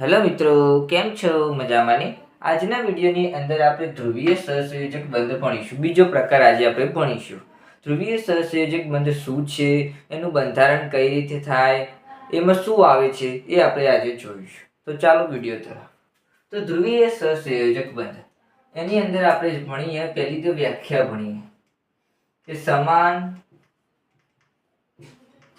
Hello મિત્રો, કેમ છો? મજામાં ને આજના વિડીયોની અંદર આપણે ધ્રુવીય સહસંયોજક બંધ ભણીશું. બીજો પ્રકાર આજે આપણે ભણીશું. ધ્રુવીય સહસંયોજક બંધ શું છે? એનું બંધારણ કઈ રીતે થાય? એમાં શું આવે છે? એ આપણે આજે જોઈશું. તો ચાલો વીડિયો તરફ. તો ધ્રુવીય સહસંયોજક બંધ. એની અંદર આપણે ભણીએ, પહેલી તો વ્યાખ્યા ભણીએ. કે સમાન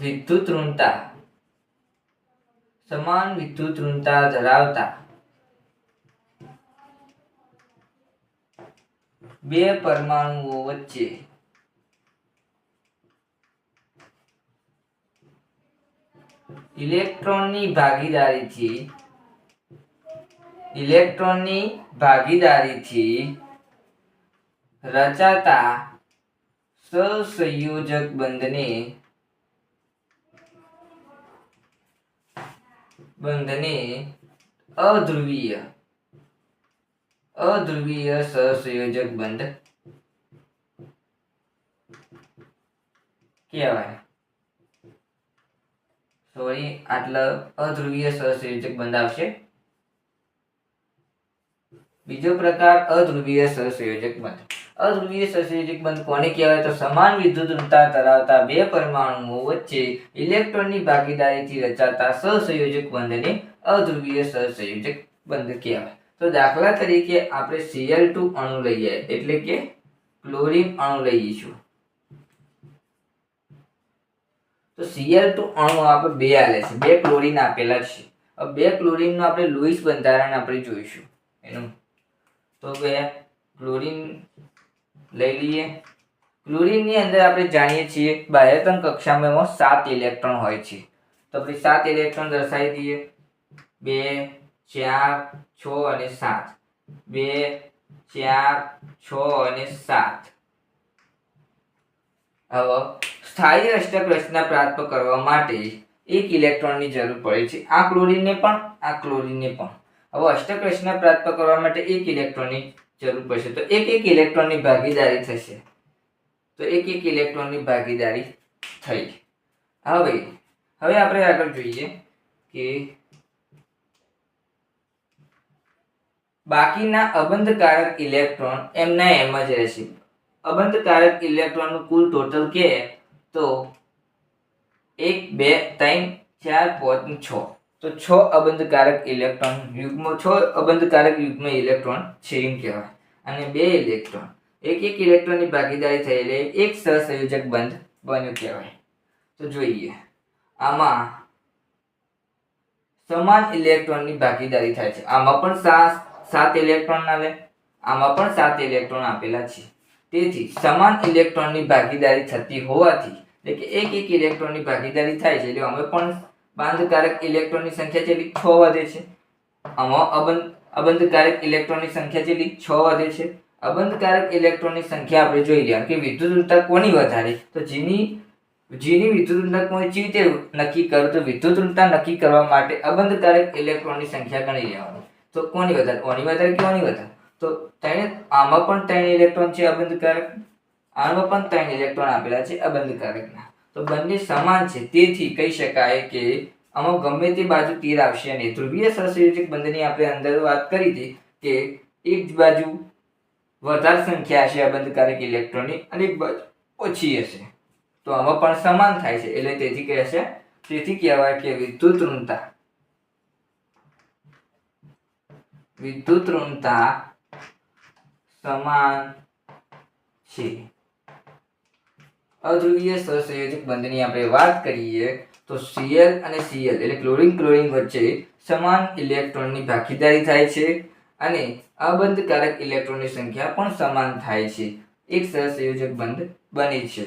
વિદ્યુત ઋણતા સમાન વિદ્યુત ઋણતા ધરાવતા બે પરમાણુઓ વચ્ચે ઇલેક્ટ્રોનની ભાગીદારીથી ઇલેક્ટ્રોનની ભાગીદારીથી રચાતા સહસંયોજક બંધને બંધને અધ્રુવીય અધ્રુવીય સહસંયોજક બંધ. કહેવાય. સોરી આટલા અધ્રુવીય સહસંયોજક બંધ આવશે. બીજો પ્રકાર અધ્રુવીય સહસંયોજક બંધ. અધ્રુવીય સહસંયોજક બંધ કોને કહેવાય? તો સમાન વિદ્યુત ઋણતા ધરાવતા બે પરમાણુઓ વચ્ચે ઇલેક્ટ્રોનની ભાગીદારીથી રચાતા સહસંયોજક બંધને અધ્રુવીય સહસંયોજક બંધ કહેવાય. તો દાખલા તરીકે આપણે સીએલ ટુ અણુ લઈએ એટલે કે ક્લોરીન અણુ લઈશું તો સીએલ ટુ અણુ આપણે બે આલે છે. બે ક્લોરીન આપેલા છે. બે ક્લોરીનનું આપણે લુઈસ બંધારણ આપણે જોઈશું. એનું તો બે ક્લોરીન લઈ લઈએ. ક્લોરીનની અંદર આપણે જાણીએ છીએ બાહ્યતમ કક્ષામાં એમાં સાત ઇલેક્ટ્રોન હોય છે. તો આપણે સાત ઇલેક્ટ્રોન દર્શાવી દઈએ. બે, ચાર, છ અને સાત. બે, ચાર, છ અને સાત. હવે સ્થાયી અષ્ટક રચના પ્રાપ્ત કરવા માટે એક ઇલેક્ટ્રોનની જરૂર પડે છે. આ ક્લોરીનને પણ, આ ક્લોરીનને પણ. હવે અષ્ટકૃષ્ણ પ્રાપ્ત કરવા માટે એક ઇલેક્ટ્રોનની જરૂર પડશે. તો એક એક ઇલેક્ટ્રોનની ભાગીદારી થશે. તો એક એક ઇલેક્ટ્રોનની ભાગીદારી થઈ. હવે હવે આપણે આગળ જોઈએ કે બાકીના અબંધકારક ઇલેક્ટ્રોન એમના એમ જ રહેશે. અબંધકારક ઇલેક્ટ્રોનનું કુલ ટોટલ કે તો એક, બે, ત્રણ, ચાર, પાંચ, છ. તો છ અબંધકારક ઇલેક્ટ્રોન યુગ્મ છ અબંધકારક યુગ્મ ઇલેક્ટ્રોન છે એમ કહેવાય. અને બે ઇલેક્ટ્રોન. એક એક ઇલેક્ટ્રોનની ભાગીદારી થયેલી એક સહસંયોજક બંધ બન્યું કહેવાય. તો જોઈએ. આમાં સમાન ઇલેક્ટ્રોનની ભાગીદારી થાય છે. આમાં પણ સાત સાત ઇલેક્ટ્રોન આવે. આમાં પણ સાત ઇલેક્ટ્રોન આપેલા છે. તેથી સમાન ઇલેક્ટ્રોનની ભાગીદારી થતી હોવાથી, એટલે કે એક એક ઇલેક્ટ્રોનની ભાગીદારી થાય છે, એટલે અમે પણ બાંધકારક ઇલેક્ટ્રોનની સંખ્યા જેટલી છ વધે છે. આમાં અબંધ અબંધકારક ઇલેક્ટ્રોનની સંખ્યા જેટલી છ વધે છે. અબંધકારક ઇલેક્ટ્રોનની સંખ્યા આપણે જોઈ લઈએ કે વિદ્યુત ઋણતા કોની વધારે? તો જેની જેની વિદ્યુત ઋણતા કોઈ જે રીતે નક્કી કરું તો વિદ્યુત ઋણતા નક્કી કરવા માટે અબંધકારક ઇલેક્ટ્રોનની સંખ્યા ગણી લેવાની. તો કોની વધારે? કોની વધારે કોની વધારે? તો ત્રણે, આમાં પણ ત્રણ ઇલેક્ટ્રોન છે અબંધકારક. આમાં પણ ત્રણ ઇલેક્ટ્રોન આપેલા છે અબંધકારકના. તો બંને સમાન છે. તેથી કહી શકાય કે આમાં ગમે તે બાજુ તીર આવશે અને ધ્રુવીય સહસંયોજક બંધની આપણે અંદર વાત કરી હતી કે એક બાજુ વધારે સંખ્યા હશે અબંધકારક ઇલેક્ટ્રોનની અને એક બાજુ ઓછી હશે. તો આમાં પણ સમાન થાય છે. એટલે તેથી કહેશે, તેથી કહેવાય કે વિદ્યુત ઋણતા વિદ્યુત ઋણતા સમાન છે. અધ્રુવીય સહસંયોજક બંધની આપણે વાત કરીએ તો સીએલ અને સીએલ એટલે ક્લોરિન ક્લોરિન વચ્ચે સમાન ઇલેક્ટ્રોનની ભાગીદારી થાય છે અને અબંધકારક ઇલેક્ટ્રોનની સંખ્યા પણ સમાન થાય છે. એક સહસંયોજક બંધ બને છે.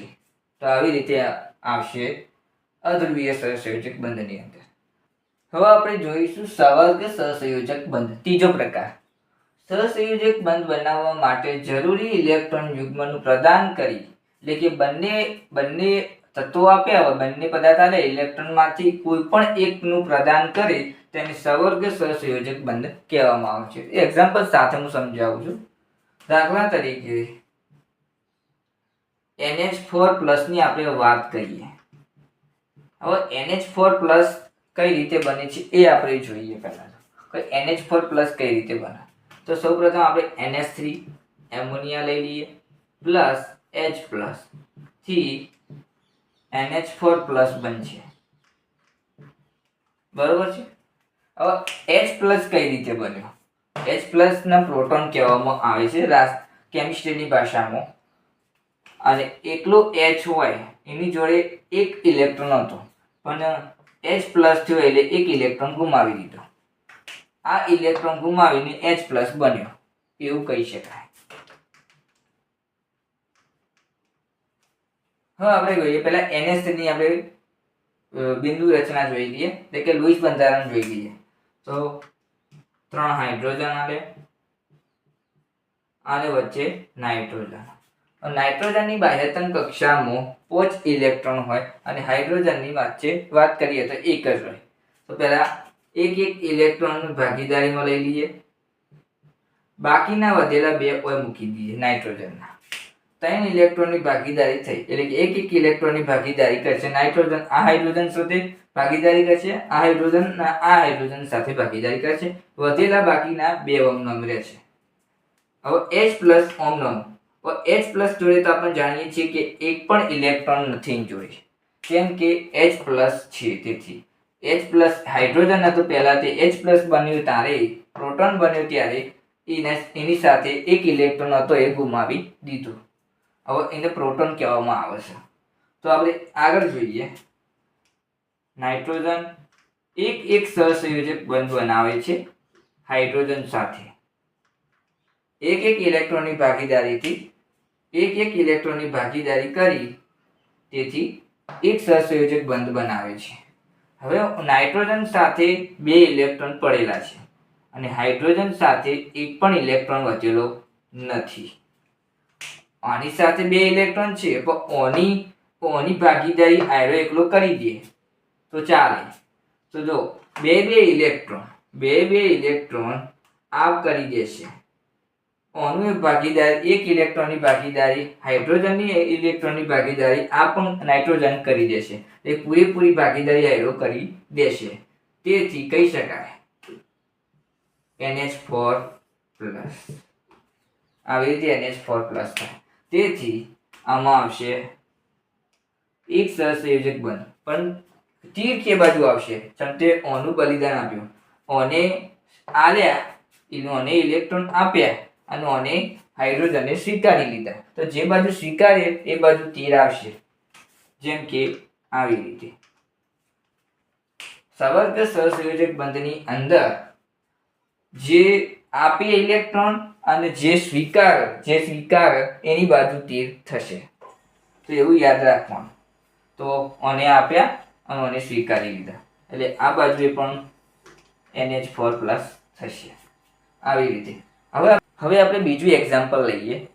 તો આવી રીતે આવશે અધ્રુવીય સહસંયોજક બંધની અંદર. હવે આપણે જોઈશું સવર્ગ સહસંયોજક બંધ ત્રીજો પ્રકાર. સહસંયોજક બંધ બનાવવા માટે જરૂરી ઇલેક્ટ્રોન યુગ્મનું પ્રદાન કરી એટલે કે બંને બંને તત્વો આપ્યા હોય, બંને પદાર્થ આવે ઇલેક્ટ્રોનમાંથી કોઈ પણ એકનું પ્રદાન કરે, તેને સવર્ગ સહસંયોજક બંધ કહેવામાં આવે છે. એક્ઝામ્પલ સાથે હું સમજાવું છું. દાખલા તરીકે, એનએચ ફોર પ્લસની આપણે વાત કરીએ. હવે એનએચ ફોર પ્લસ કઈ રીતે બને છે એ આપણે જોઈએ પહેલાં NH ફોર પ્લસ કઈ રીતે બને? તો સૌપ્રથમ આપણે એનએચ થ્રી, એમોનિયા લઈ લઈએ, પ્લસ H પ્લસથી NH ફોર પ્લસ બનશે. બરોબર છે? હવે એચ પ્લસ કઈ રીતે બન્યો? એચ પ્લસ ના પ્રોટોન કહેવામાં આવે છે રાસ કેમિસ્ટ્રીની ભાષામાં. અને એકલો એચ હોય, એની જોડે એક ઇલેક્ટ્રોન હતો. પણ એચ પ્લસ થયો એટલે એક ઇલેક્ટ્રોન ગુમાવી દીધો. આ ઇલેક્ટ્રોન ગુમાવીને એચ પ્લસ બન્યો. એવું કહી શકાય. હવે આપણે જોઈએ. પહેલા એનએસની આપણે બિંદુ રચના જોઈ લઈએ. એટલે કે લુઈસ બંધારણ જોઈ લઈએ. તો ત્રણ હાઇડ્રોજન આવે અને વચ્ચે નાઇટ્રોજન. નાઇટ્રોજનની બાહ્યતન કક્ષામાં પોચ ઇલેક્ટ્રોન હોય અને હાઇડ્રોજનની વચ્ચે વાત કરીએ તો એક જ હોય. તો પહેલા એક એક ઇલેક્ટ્રોન ભાગીદારીમાં લઈ લઈએ. બાકીના વધેલા બે ઓય મૂકી દઈએ નાઇટ્રોજનના. ત્રણ ઇલેક્ટ્રોનની ભાગીદારી થઈ. એટલે કે એક એક ઇલેક્ટ્રોનની ભાગીદારી કરશે. નાઇટ્રોજન આ હાઇડ્રોજન સાથે ભાગીદારી કરશે. આ હાઇડ્રોજન આ હાઇડ્રોજન સાથે ભાગીદારી કરશે. વધેલા બાકીના બે ઓમનોમ રહેશે. હવે એચ પ્લસ ઓમનોમ એચ પ્લસ જોડે તો આપણે જાણીએ છીએ કે એક પણ ઇલેક્ટ્રોન નથી જોડે. કેમ કે એચ પ્લસ છે તેથી. એચ પ્લસ હાઇડ્રોજન હતું પહેલાં તે એચ પ્લસ બન્યું ત્યારે, પ્રોટોન બન્યું ત્યારે, એને એની સાથે એક ઇલેક્ટ્રોન હતો એ ગુમાવી દીધું. હવે એને પ્રોટોન કહેવામાં આવે છે. તો આપણે આગળ જોઈએ. નાઇટ્રોજન એક એક સહસંયોજક બંધ બનાવે છે હાઇડ્રોજન સાથે. એક એક ઇલેક્ટ્રોનની ભાગીદારીથી, એક એક ઇલેક્ટ્રોનની ભાગીદારી કરી, તેથી એક સહસંયોજક બંધ બનાવે છે. હવે નાઇટ્રોજન સાથે બે ઇલેક્ટ્રોન પડેલા છે અને હાઇડ્રોજન સાથે એક પણ ઇલેક્ટ્રોન વચેલો નથી. આની સાથે બે ઇલેક્ટ્રોન છે પણ ઓની ઓની ભાગીદારી આયરો એકલો કરી દે. તો ચાલે. તો જો, બે બે ઇલેક્ટ્રોન બે બે ઇલેક્ટ્રોન આપ કરી દેશે. ઓનું ભાગીદારી, એક ઇલેક્ટ્રોનની ભાગીદારી હાઇડ્રોજનની ઇલેક્ટ્રોનની ભાગીદારી, આ પણ નાઇટ્રોજન કરી દેશે. એ પૂરેપૂરી ભાગીદારી આયરો કરી દેશે. તેથી કહી શકાય. એનએચ ફોર પ્લસ આવી રીતે એનએચ ફોર પ્લસ થાય. તેથી આમાં આવશે એક સહસંયોજક બંધ પણ તીર કે બાજુ આવશે? તે ઓનું બલિદાન આપ્યું. ઓને આલ્યા, એનું ઓને ઇલેક્ટ્રોન આપ્યા અને ઓને હાઇડ્રોજનને સ્વીકારી લીધા. તો જે બાજુ સ્વીકારે એ બાજુ તીર આવશે. જેમ કે આવી રીતે. સવર્ગ સહસંયોજક બંધની અંદર જે આપે ઇલેક્ટ્રોન અને જે સ્વીકાર જે સ્વીકાર એની બાજુ તીર થશે. તો એવું યાદ રાખવાનું. તો ઓને આપ્યા અને ઓને સ્વીકારી લીધા. એટલે આ બાજુએ પણ એનએચ ફોર પ્લસ થશે. આવી રીતે. હવે હવે આપણે બીજું એક્ઝામ્પલ લઈએ.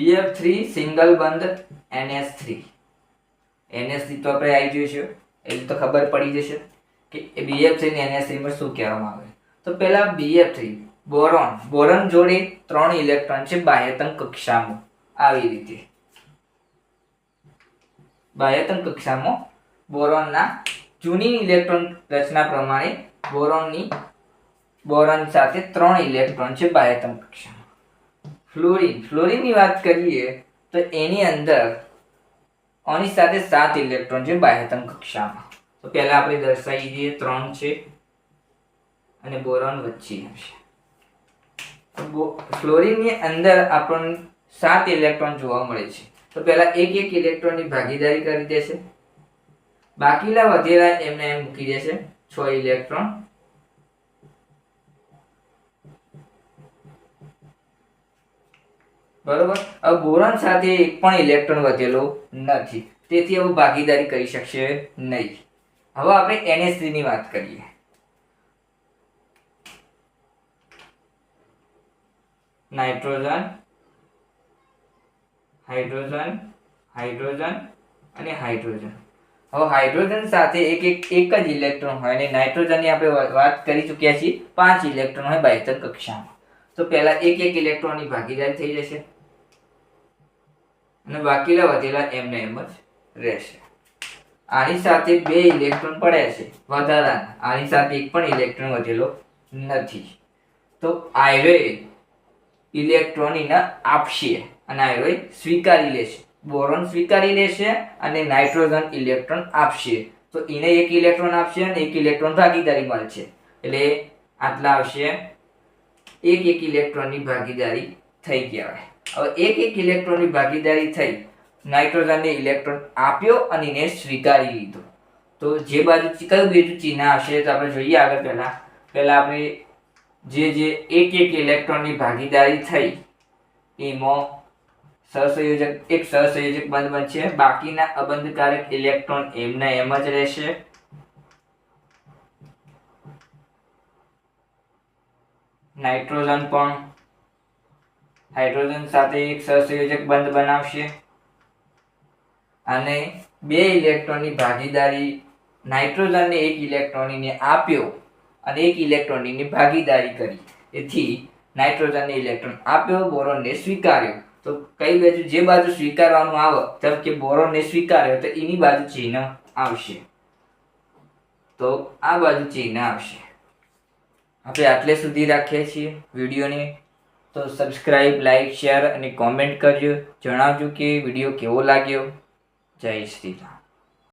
BF3 સિંગલ બંધ NS3 NS3 તો આપણે આવી જોઈશું. એટલે તો ખબર પડી જશે કે BF3 ને NS3 માં શું કહેવામાં આવે. તો પહેલા BF3 બોરોન. બોરોન જોડે ત્રણ ઇલેક્ટ્રોન છે બાહ્યતમ કક્ષામાં. આવી રીતે. બાહ્યતમ કક્ષામાં બોરોનના જૂની ઇલેક્ટ્રોન રચના પ્રમાણે બોરોનની, બોરોન સાથે ત્રણ ઇલેક્ટ્રોન છે બાહ્યતમ કક્ષામાં. ફ્લોરિન ફ્લોરિનની વાત કરીએ તો એની અંદર આની સાથે સાત ઇલેક્ટ્રોન છે બાહ્યતમ કક્ષામાં. તો પહેલા આપણે દર્શાવી દઈએ ત્રણ છે અને બોરોન વચ્ચે આવશે ફ્લોરિનની અંદર આપણને સાત ઇલેક્ટ્રોન જોવા મળે છે. તો પહેલા એક એક ઇલેક્ટ્રોનની ભાગીદારી કરી દેશે. બાકીના વધેલા એમને એમ મૂકી દેશે છ ઇલેક્ટ્રોન બરોબર? હવે બોરોન સાથે એક પણ ઇલેક્ટ્રોન વધેલો નથી. તેથી હવે ભાગીદારી કરી શકશે નહીં. હવે આપણે NH3 ની વાત કરીએ. નાઇટ્રોજન, હાઇડ્રોજન હાઇડ્રોજન અને હાઇડ્રોજન. હવે હાઇડ્રોજન સાથે એક એક એક જ ઇલેક્ટ્રોન હોય અને નાઇટ્રોજનની આપણે વાત કરી ચૂક્યા છીએ. પાંચ ઇલેક્ટ્રોન હોય બાયતર કક્ષામાં. તો પહેલાં એક એક ઇલેક્ટ્રોનની ભાગીદારી થઈ જશે. અને બાકીના વધેલા એમને એમ જ રહેશે. આની સાથે બે ઇલેક્ટ્રોન પડ્યા છે, વધારાના. આની સાથે એક પણ ઇલેક્ટ્રોન વધેલો નથી. તો આયરોએ ઇલેક્ટ્રોન એના આપશે અને આયરોએ સ્વીકારી લેશે. બોરોન સ્વીકારી લેશે અને નાઇટ્રોજન ઇલેક્ટ્રોન આપશે. તો એને એક ઇલેક્ટ્રોન આપશે અને એક ઇલેક્ટ્રોન ભાગીદારી મળશે. એટલે આટલા આવશે. એક એક ઇલેક્ટ્રોનની ભાગીદારી થઈ કહેવાય હવે એક એક ઇલેક્ટ્રોનની ભાગીદારી થઈ, નાઇટ્રોજનને ઇલેક્ટ્રોન આપ્યો અને એને સ્વીકારી લીધો. તો જે બાજુ કયું બીજું ચિહ્ન હશે તો આપણે જોઈએ આગળ પહેલાં. પહેલાં આપણે જે જે એક એક ઇલેક્ટ્રોનની ભાગીદારી થઈ, એમાં સહસંયોજક, એક સહસંયોજક બંધ બનશે બાકીના અબંધકારક ઇલેક્ટ્રોન એમના એમ જ રહેશે. નાઇટ્રોજન પણ હાઇડ્રોજન સાથે એક સહસંયોજક બંધ બનાવશે. અને બે ઇલેક્ટ્રોનની ભાગીદારી, નાઇટ્રોજનને એક ઇલેક્ટ્રોનને આપ્યો અને એક ઇલેક્ટ્રોનની ભાગીદારી કરી. એથી નાઇટ્રોજનને ઇલેક્ટ્રોન આપ્યો, બોરોનને સ્વીકાર્યો. તો કઈ બાજુ, જે બાજુ સ્વીકારવાનું આવે જેમ કે બોરોનને સ્વીકાર્યો, તો એની બાજુ ચિહ્ન આવશે. તો આ બાજુ ચિહ્ન આવશે. આપણે આટલે સુધી રાખીએ છીએ વિડીયોને. તો સબસ્ક્રાઈબ લાઈક શેર અને કોમેન્ટ કરજો. જણાવજો કે વીડિયો કેવો લાગ્યો. જય શ્રી રામ.